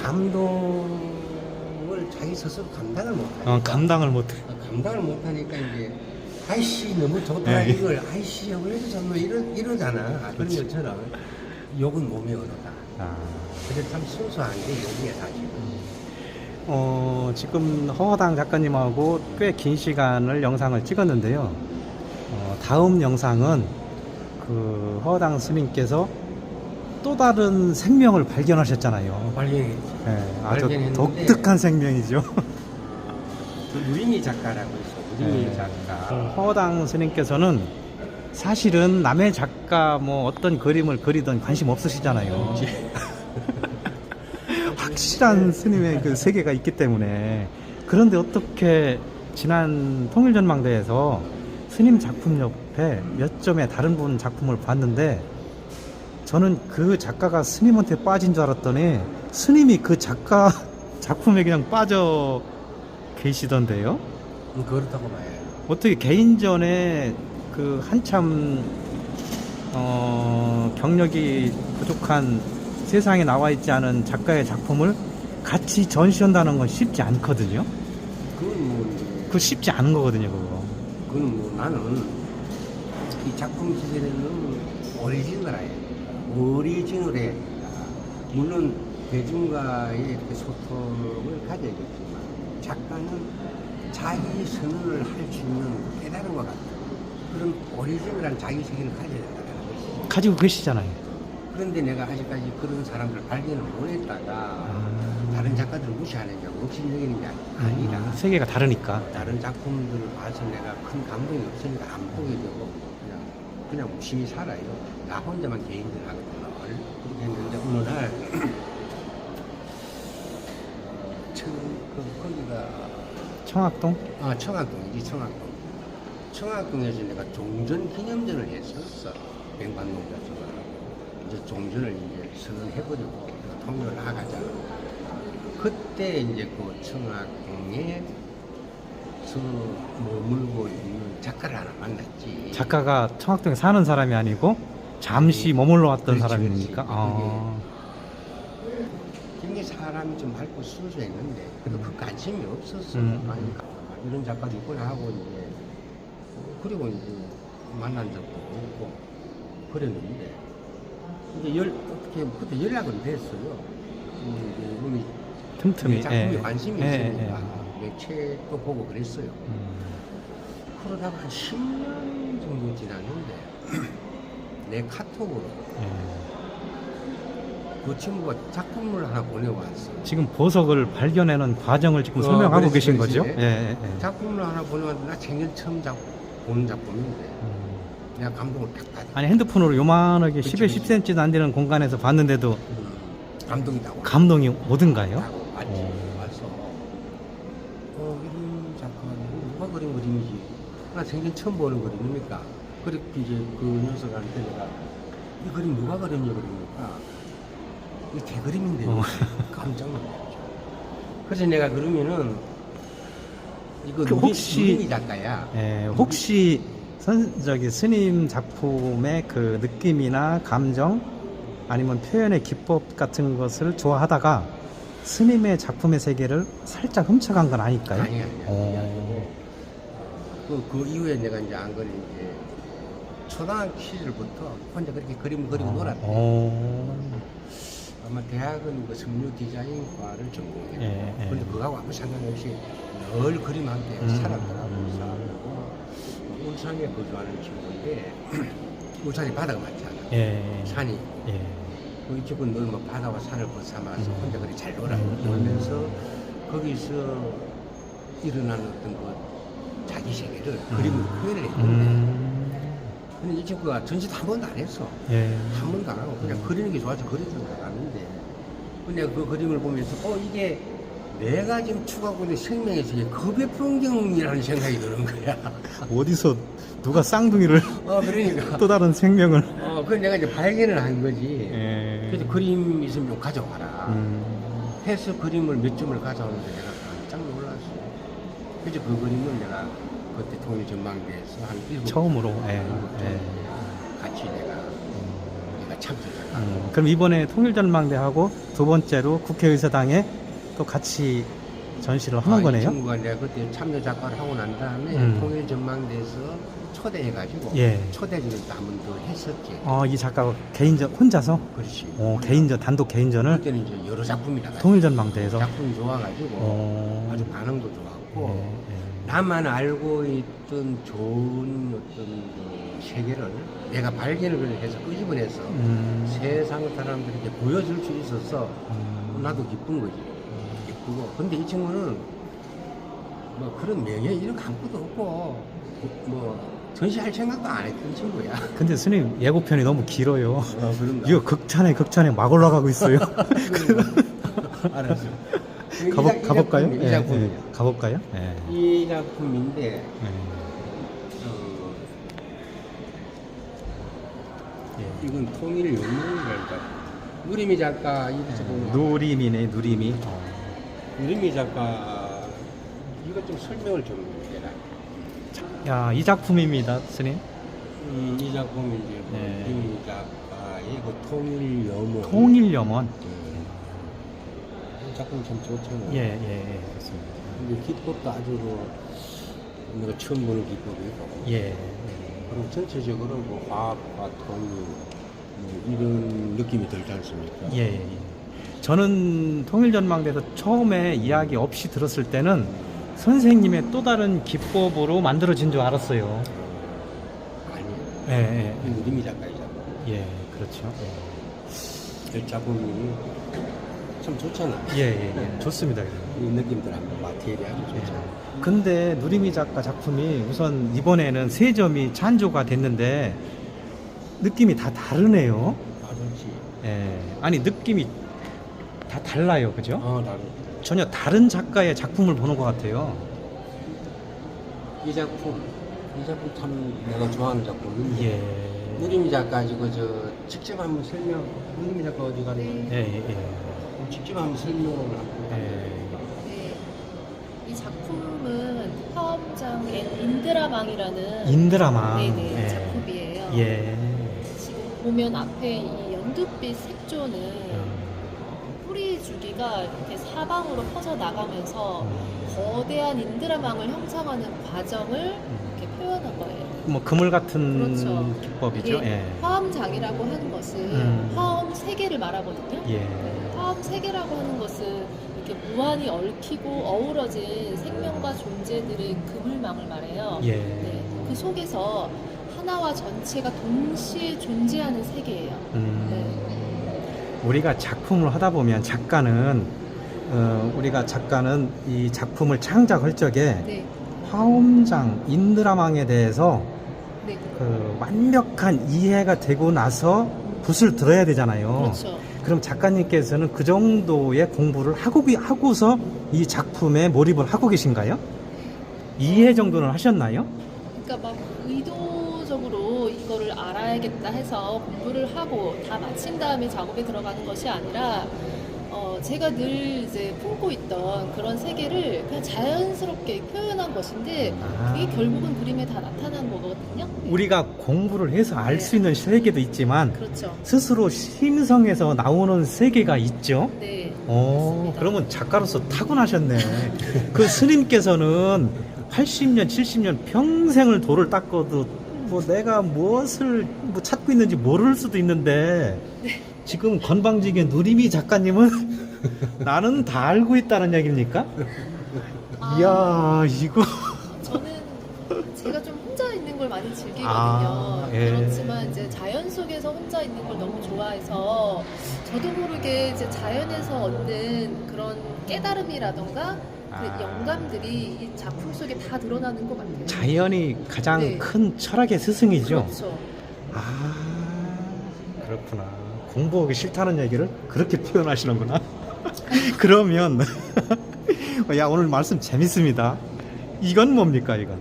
그 감동을 자기 스스로 감당을 못하니까 어, 감당을 못해. 감당을 못하니까 이제 아이씨 너무 좋다 네. 이걸 아이씨 왜 이러잖 이러, 이러잖아 그런 것처럼 욕은 몸이 얼어다 아. 그래서 참 순수한 게 욕이야 사실 어, 지금 허당 작가님하고 꽤 긴 시간을 영상을 찍었는데요. 어, 다음 영상은 그 허당 스님께서 또 다른 생명을 발견하셨잖아요. 발견했지 예, 아주 발견했는데 독특한 생명이죠. 그 유림이 작가라고 있어 유림이 네. 작가 허당 스님께서는 사실은 남의 작가 뭐 어떤 그림을 그리던 관심 없으시잖아요. 확실한 스님의 그 세계가 있기 때문에 그런데 어떻게 지난 통일전망대에서 스님 작품 옆에 몇 점의 다른 분 작품을 봤는데 저는 그 작가가 스님한테 빠진 줄 알았더니 스님이 그 작가 작품에 그냥 빠져 계시던데요. 음, 그렇다고 해 어떻게 개인전에 그 한참 어, 경력이 부족한 세상에 나와 있지 않은 작가의 작품을 같이 전시한다는 건 쉽지 않거든요. 그건 뭐 그 쉽지 않은 거거든요, 그거. 그건 뭐 나는 이 작품 시대에는 오리지널해 오리지널해 물론 대중과의 이렇게 소통을 가져야겠지만 작가는 자기 선언을 할 수 있는 깨달은 것 같아 그런 오리지널한 자기 세계를 가져야 된다는 것이지 가지고 계시잖아요. 그런데 내가 아직까지 그런 사람들 발견을 못했다가 아. 다른 작가들을 무시하느냐 욕심내기는 게 아니라 음, 세계가 다르니까. 다른 작품들을 봐서 내가 큰 감동이 없으니까 안 보게 되고 그냥 무심히 살아요. 나 혼자만 개인들 하거든요. 그렇게 했는데 어느 날 청, 그, 거기가 청학동? 아 청학동이지 청학동. 청학동에서 내가 종전 기념전을 했었어. 백반농가서 이제 종전을 이제 선언해버리고 통일을 나가자. 그때 이제 그 청학동에 서 머물고 있는 작가를 하나 만났지. 작가가 청학동에 사는 사람이 아니고 잠시 머물러 왔던 그렇지, 사람입니까? 그렇지. 아. 굉장히 사람이 좀 밝고 순수했는데 그래도 그 관심이 없었어. 음. 아니, 이런 작가도 있구나 하고 이제 그리고 이제 만난 적도 없고 그랬는데 이제 열 어떻게 그때 연락은 됐어요. 음, 이제 이분이 틈틈이. 작품에 예. 관심이 예, 있으니까 예. 내 책도 보고 그랬어요. 음. 그러다가 한 10년 정도 지났는데 내 카톡으로 예. 그 친구가 작품을 하나 보내왔어. 지금 보석을 발견하는 과정을 지금 어, 설명하고 그렇지, 계신 그렇지. 거죠? 예, 예, 예. 작품을 하나 보내왔는데 나 작년 처음 작, 보는 작품인데 음. 내가 감동을 딱 받아. 아니 핸드폰으로 요만하게 그치, 10에 그치. 10cm도 안 되는 공간에서 봤는데도 음, 감동이다고. 감동이 오든가요? 와서 어 이런 작품은 누가 그린 그림이지? 나 생전 처음 보는 그림이니까. 그렇게 이제 그 녀석한테 내가 이 그림 누가 그렸냐 그러니까 이게 제 그림인데 어. 깜짝 놀랐죠. 그래서 내가 그러면은 이거 그 혹시- 누리미 작가야. 예, 혹시 선, 저기 스님 작품의 그 느낌이나 감정 아니면 표현의 기법 같은 것을 좋아하다가 스님의 작품의 세계를 살짝 훔쳐간 건 아닐까요? 아니 아니 아니. 어. 그, 그 이후에 내가 이제 안 그리 이제 초등학교 시절부터 혼자 그렇게 그림 그리고 놀았대. 어. 아마 대학은 그 섬유 디자인과를 전공했고 예, 예. 근데 그거하고 아무 상관없이 늘 그림 함께 음, 살았더라고 음. 살고 울산에 거주하는 친구인데 울산이 바다가 많잖아 예. 산이 예. 그 집은 늘 뭐 바다와 산을 벗삼아서 음. 혼자 그리 잘 놀아 음, 음. 놀면서 거기서 일어나는 어떤 그 자기 세계를 그림으로 표현을 했는데 음. 근데 이 친구가 전시도 한 번도 안 했어. 예. 한 번도 안 하고 그냥 그리는 게 좋아서 그려준 줄 알았는데. 근데 그 그림을 보면서 어 이게 내가 지금 추구하고 있는 생명의 세계 급의 풍경이라는 생각이 드는 거야. 어디서 누가 쌍둥이를 어 그러니까. 또 다른 생명을. 어 그걸 내가 이제 발견을 한 거지. 예. 그래서 그림 있으면 좀 가져와라. 음. 해서 그림을 몇 점을 가져오는데 내가 그래서 그 그림을 내가 그때 통일 전망대에서 한 일곱 처음으로 예. 예. 같이 내가 음. 내가 참조 작가. 음, 그럼 이번에 통일전망대하고 두 번째로 국회의사당에 또 같이 전시를 하는 아, 이 거네요. 친구가 내가 그때 참여 작가를 하고 난 다음에 음. 통일 전망대에서 초대해가지고 예. 초대전을 또한번 더 했었지. 어, 이 작가가 개인전 혼자서 그렇지. 어, 개인전 단독 개인전을 그때는 이제 여러 작품이 나갔어. 통일전망대에서 작품이 좋아가지고 어, 아주 반응도 좋 았고 예, 예. 나만 알고 있던 좋은 어떤 그 세계를 내가 발견을 해서 끄집어내서 음, 세상 사람들에게 보여줄 수 있어서 음, 나도 기쁜 거지. 기쁘고. 근데 이 친구는 뭐 그런 명예 이런 거 아무것도 없고 뭐 전시할 생각도 안 했던 친구야. 근데 스님 예고편이 너무 길어요. 어, 그런가? 이거 극찬에 극찬에 막 올라가고 있어요. 알았어. 가보, 이 가볼까요? 작품이, 이 예, 작품이야. 예. 가볼까요? 예. 이 작품인데 예. 어, 예. 이건 통일 연문이랄까. 누리미 작가 이래서 보면 누림이네 누림이. 어. 누리미 작가 이것 좀 설명을 좀 해라. 야, 이 작품입니다, 스님. 음, 이 작품이 이제 뭐 네. 누리미 작가의 그 통일 연문. 통일 염원. 음. 이 작품 참 좋잖아. 예, 예, 예, 그렇습니다. 근데 기법도 아주 뭐 내가 처음 보는 기법이고. 예. 그리고 전체적으로 뭐 과학과 통일 뭐 이런 느낌이 들지 않습니까? 예, 예, 예. 저는 통일전망대에서 처음에 이야기 없이 들었을 때는 선생님의 또 다른 기법으로 만들어진 줄 알았어요. 아니, 예, 예, 이 누리미 작가이잖아. 예, 그렇죠. 그 작품이 참 좋잖아. 예, 예, 예. 좋습니다. 이 느낌들 한번 마티리얼이 좋잖아. 근데 누리미 작가 작품이 우선 이번에는 세 점이 찬조가 됐는데 느낌이 다 다르네요. 아, 좋지. 예. 아니 느낌이 다 달라요, 그죠? 어, 나는 전혀 다른 작가의 작품을 보는 것 같아요. 이 작품, 이 작품 참 내가 좋아하는 작품인데. 예. 누리미 작가 지고 저 직접 한번 설명. 누리미 작가 어디 가는 예, 거야? 예, 예. 직접 한번 설명을 하고. 예. 네. 이 작품은 화엄장의 인드라망이라는 인드라마. 네네 예. 작품이에요. 예. 지금 보면 앞에 이 연두빛 색조는 음. 뿌리 주기가 이렇게 사방으로 퍼져 나가면서 음. 거대한 인드라망을 형성하는 과정을 이렇게 표현한 거예요. 뭐 그물 같은 그렇죠. 기법이죠. 예. 화엄장이라고 하는 것은 음. 화엄 세계를 말하거든요. 예. 화합 세계라고 하는 것은 이렇게 무한히 얽히고 어우러진 생명과 존재들의 그물망을 말해요. 예. 네, 그 속에서 하나와 전체가 동시에 존재하는 세계예요. 음. 네. 우리가 작품을 하다 보면 작가는 어, 우리가 작가는 이 작품을 창작할 적에 네, 화엄장 인드라망에 대해서 네, 그 완벽한 이해가 되고 나서 붓을 들어야 되잖아요. 그렇죠. 그럼 작가님께서는 그 정도의 공부를 하고 하고서 이 작품에 몰입을 하고 계신가요? 이해 정도는 하셨나요? 그러니까 막 의도적으로 이거를 알아야겠다 해서 공부를 하고 다 마친 다음에 작업에 들어가는 것이 아니라 어, 제가 늘 이제 품고 있던 그런 세계를 그냥 자연스럽게 표현한 것인데 아. 그게 결국은 그림에 다 나타난 거거든요. 우리가 공부를 해서 알수 있는 세계도 있지만 그렇죠. 스스로 심성에서 나오는 세계가 있죠. 네. 어, 맞습니다. 그러면 작가로서 타고나셨네. 그 스님께서는 80년, 70년 평생을 돌을 닦아도 뭐 내가 무엇을 뭐 찾고 있는지 모를 수도 있는데 네. 지금 건방지게 누리미 작가님은 나는 다 알고 있다는 얘기입니까? 아. 이야, 이거. 저는 제가 좀 혼자 있는 걸 많이 즐기거든요. 아, 예. 그렇지만 이제 자연 속에서 혼자 있는 걸 너무 좋아해서 저도 모르게 이제 자연에서 얻는 그런 깨달음이라던가 그 아. 영감들이 이 작품 속에 다 드러나는 것 같아요. 자연이 가장 네. 큰 철학의 스승이죠. 그렇죠. 아, 그렇구나. 공부하기 싫다는 얘기를 그렇게 표현하시는구나. 그러면, 야, 오늘 말씀 재밌습니다. 이건 뭡니까, 이건?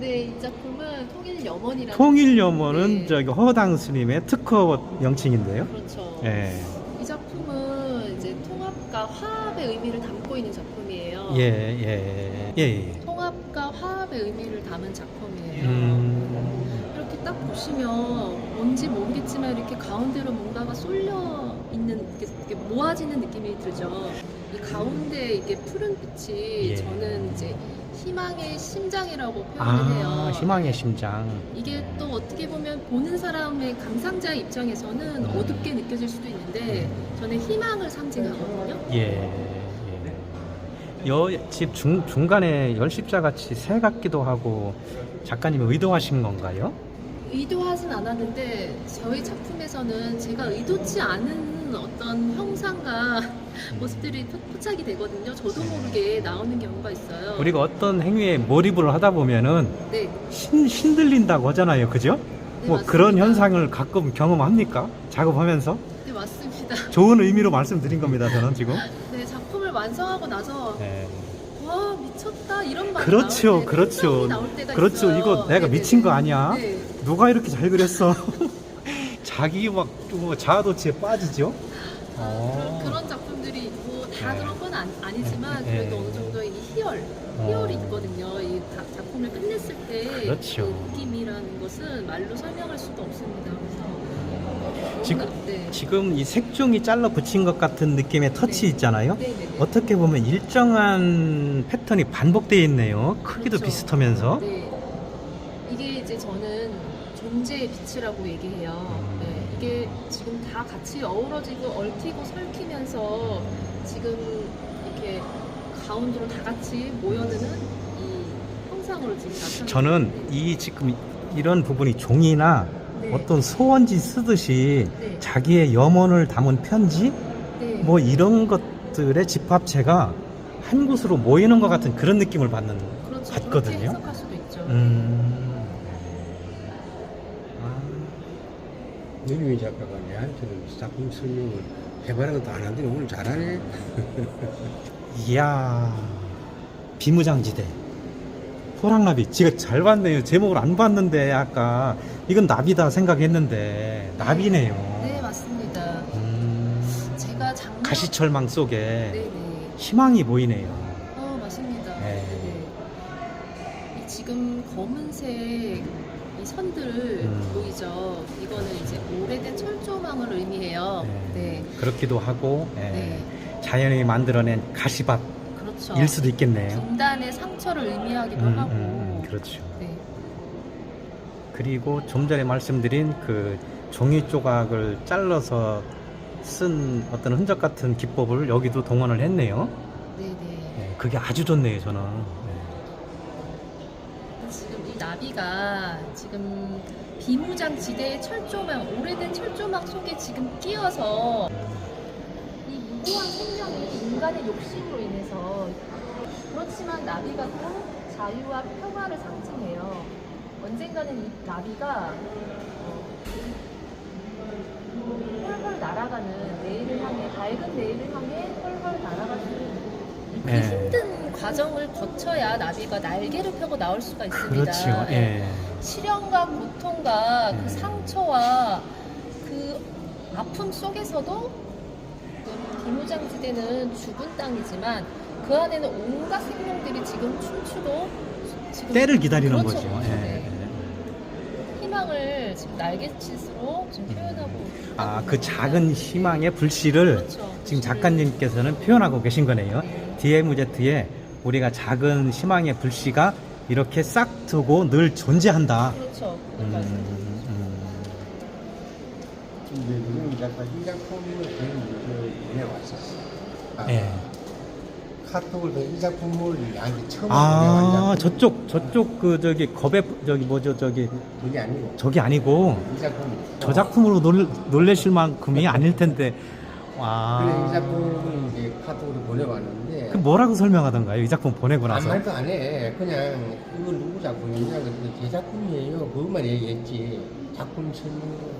네, 이 작품은 통일 염원이라는 통일 염원은 네. 저기 허당 스님의 특허 명칭인데요. 그렇죠. 예. 이 작품은 이제 통합과 화합의 의미를 담고 있는 작품이에요. 예, 예, 예, 예. 통합과 화합의 의미를 담은 작품이에요. 음, 이렇게 딱딱 보시면 뭔지 모르겠지만 이렇게 가운데로 뭔가가 쏠려 있는 이렇게, 모아지는 느낌이 들죠. 이 가운데 이게 푸른 빛이 예. 저는 이제 희망의 심장이라고 표현을 해요. 아, 희망의 심장. 이게 또 어떻게 보면 보는 사람의 감상자 입장에서는 음. 어둡게 느껴질 수도 있는데 저는 희망을 상징하거든요. 예. 예. 여집 중 중간에 열십자 같이 새 같기도 하고 작가님이 의도하신 건가요? 의도하진 않았는데 저희 작품에서는 제가 의도치 않은 어떤 형상과 모습들이 포- 포착이 되거든요. 저도 모르게 나오는 경우가 있어요. 우리가 어떤 행위에 몰입을 하다 보면은 네, 신, 신들린다고 하잖아요. 그죠? 네, 뭐 맞습니다. 그런 현상을 가끔 경험합니까? 작업하면서? 네 맞습니다. 좋은 의미로 말씀드린 겁니다. 저는 지금. 네 작품을 완성하고 나서 네. 와 미쳤다 이런 말이 그렇죠, 나올 때, 그렇죠. 감정이 나올 때가 그렇죠. 있어요. 이거 내가 네네네. 미친 거 아니야? 네. 누가 이렇게 잘 그렸어? 자기 막 뭐 자아도취에 빠지죠? 아, 어. 그런, 그런 작품들이 있고 다 네. 그런 건 아니, 아니지만 네, 네. 그래도 어느 정도의 이 희열, 어. 희열이 있거든요. 이 다- 작품을 끝냈을 때 그렇죠. 그 느낌이라는 것은 말로 설명할 수도 없습니다. 그래서 지금- 뭔가- 네. 지금 이 색종이 잘라 붙인 것 같은 느낌의 터치 네. 있잖아요. 네 네 네. 어떻게 보면 일정한 패턴이 반복되어 있네요. 크기도 그렇죠. 비슷하면서. 네. 이게 이제 저는 존재의 빛이라고 얘기해요. 음. 네. 이게 지금 다 같이 어우러지고 얽히고 설키면서 지금 이렇게 가운데로 다 같이 모여드는 이 형상으로 지금 나타나고 저는 이 지금 이런 부분이 종이나 네. 어떤 소원지 쓰듯이 네. 자기의 염원을 담은 편지 네. 뭐 이런 것들의 집합체가 한 곳으로 모이는 것 같은 그런 느낌을 받는 그렇죠. 그렇게 해석할 수도 있죠. 음. 윤유미 작가가 내한테는 작품 설명을 해봐라고도 안 하더니 오늘 잘하네. 이야 비무장지대 호랑나비 지가 잘 봤네요 제목을 안 봤는데 아까 이건 나비다 생각했는데 나비네요 네, 맞습니다. 음, 제가 작년 가시철망 속에 네네. 희망이 보이네요 어, 맞습니다. 네. 네네. 이 지금 검은색 이 선들 음. 보이죠? 이거는 이제 오래된 철조망을 의미해요. 네. 네. 그렇기도 하고 예, 네. 자연이 만들어낸 가시밭일 그렇죠. 수도 있겠네요 분단의 상처를 의미하기도 음, 하고. 음, 음, 그렇죠 네. 그리고 좀 전에 말씀드린 그 종이 조각을 잘라서 쓴 어떤 흔적 같은 기법을 여기도 동원을 했네요. 네네. 네, 그게 아주 좋네요, 저는. 네. 지금 이 나비가 지금 비무장 지대의 철조망, 오래된 철조망 속에 지금 끼어서 이 무고한 생명이 인간의 욕심으로 인해서 그렇지만 나비가 또 자유와 평화를 상징해요. 언젠가는 이 나비가 어, 헐헐 날아가는 내일을 향해 밝은 내일을 향해 수 있는 그 네. 힘든 과정을 거쳐야 나비가 날개를 펴고 나올 수가 있습니다. 그렇죠. 예. 시련과 고통과 음. 그 상처와 그 아픔 속에서도 그 비무장지대는 죽은 땅이지만 그 안에는 온갖 생명들이 지금 춤추고 지금 때를 기다리는 그렇죠, 거죠. 예. 네. 희망을 지금 날갯짓으로 지금 표현하고 아, 그 작은 희망의 불씨를 그렇죠. 지금 작가님께서는 표현하고 계신 거네요. 네. DMZ에 우리가 작은 희망의 불씨가 이렇게 싹 트고 늘 존재한다. 그렇죠. 음, 그런 말씀. 근데 윤유미 작가 이 작품을 제일 먼저 보내왔었어. 아, 예. 카톡을 이 작품을 나한테 처음 아, 저쪽 저쪽 그 저기 겁에 저기 뭐죠 저기 그게 아니고 저기 아니고 이 작품 저 작품으로 놀, 놀래실 만큼이 아닐 텐데. 그래 이 와. 작품을 이제 카톡으로 보내왔는데 그 뭐라고 설명하던가요? 이 작품 보내고 아무 나서. 말도 안 해. 그냥 이거 누구 작품이냐 그랬더니 제 작품이에요. 그것만 얘기했지. 작품 설명도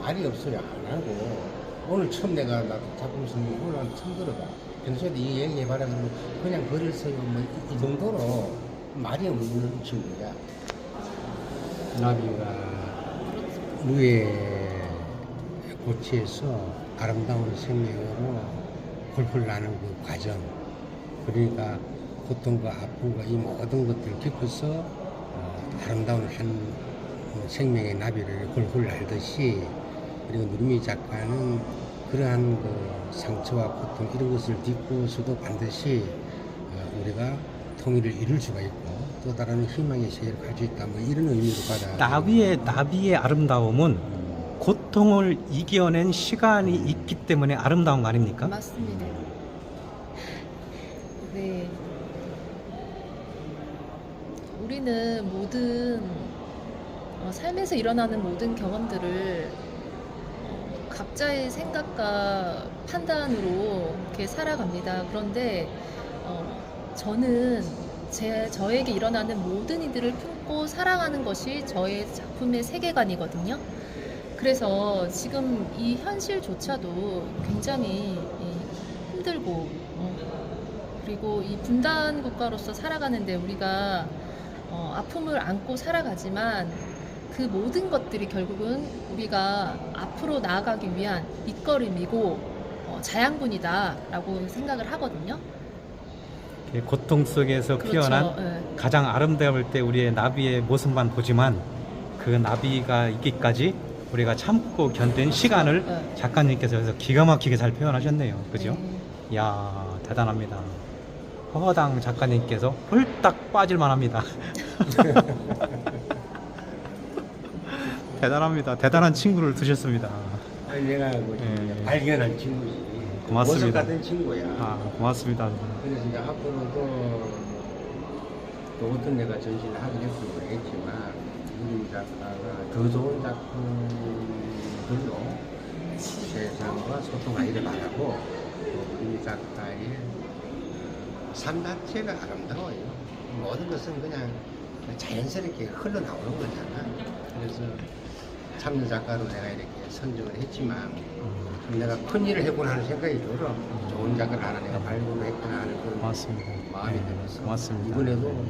말이 없어요. 안 하고 오늘 처음 내가 나 작품 설명 오늘 처음 들어봐. 평소에도 이 얘기 해봐라 그러면 그냥 글을 써요. 뭐이 정도로 말이 없는 친구야. 나비가 무에 고치에서 아름다운 생명으로 훌훌 나는 그 과정 그러니까 고통과 아픔과 이 모든 것들을 겪어서 어, 아름다운 한 어, 생명의 나비를 훌훌 날듯이 그리고 누리미 작가는 그러한 그 상처와 고통 이런 것을 딛고서도 반드시 어, 우리가 통일을 이룰 수가 있고 또 다른 희망의 세계를 갈수 있다 뭐 이런 의미로 받아 나비의 나비의 아름다움은 고통을 이겨낸 시간이 있기 때문에 아름다운 거 아닙니까? 맞습니다. 네. 우리는 모든 어, 삶에서 일어나는 모든 경험들을 어, 각자의 생각과 판단으로 이렇게 살아갑니다. 그런데 어, 저는 제 저에게 일어나는 모든 이들을 품고 사랑하는 것이 저의 작품의 세계관이거든요. 그래서 지금 이 현실조차도 굉장히 이, 힘들고 어, 그리고 이 분단 국가로서 살아가는데 우리가 어, 아픔을 안고 살아가지만 그 모든 것들이 결국은 우리가 앞으로 나아가기 위한 밑거름이고 어, 자양분이다라고 생각을 하거든요. 이 고통 속에서 그렇죠. 피어난 예. 가장 아름다울 때 우리의 나비의 모습만 보지만 그 나비가 있기까지 우리가 참고 견딘 시간을 네. 작가님께서 기가 막히게 잘 표현하셨네요. 그죠? 네. 이야 대단합니다. 허허당 작가님께서 홀딱 빠질만 합니다. 대단합니다. 대단한 친구를 두셨습니다. 아니, 내가 뭐 예. 발견한 친구지 고맙습니다. 모습 같은 친구야 아 고맙습니다. 그래서 이제 앞으로도 또 어떤 내가 전시를 하겠고 모르겠지만 우리 작가가 더 좋은 작품들로 세상과 소통하기를 바라고 또 우리 작가의 삶 자체가 아름다워요. 모든 것은 그냥 자연스럽게 흘러나오는 거잖아. 그래서 참여 작가로 내가 이렇게 선정을 했지만 좀 내가 큰 일을 했구나 하는 생각이 들어. 좋은 작가를 하나 내가 발굴을 했구나 하는 그런 고맙습니다. 마음이 네, 들었어. 고맙습니다. 이번에도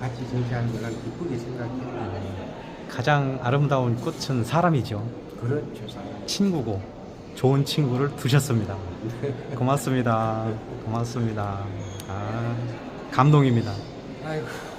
같이 전시하는 걸 난 기쁘게 생각해. 가장 아름다운 꽃은 사람이죠. 그렇죠, 사람. 친구고 좋은 친구를 두셨습니다. 고맙습니다. 고맙습니다. 아, 감동입니다. 아이고.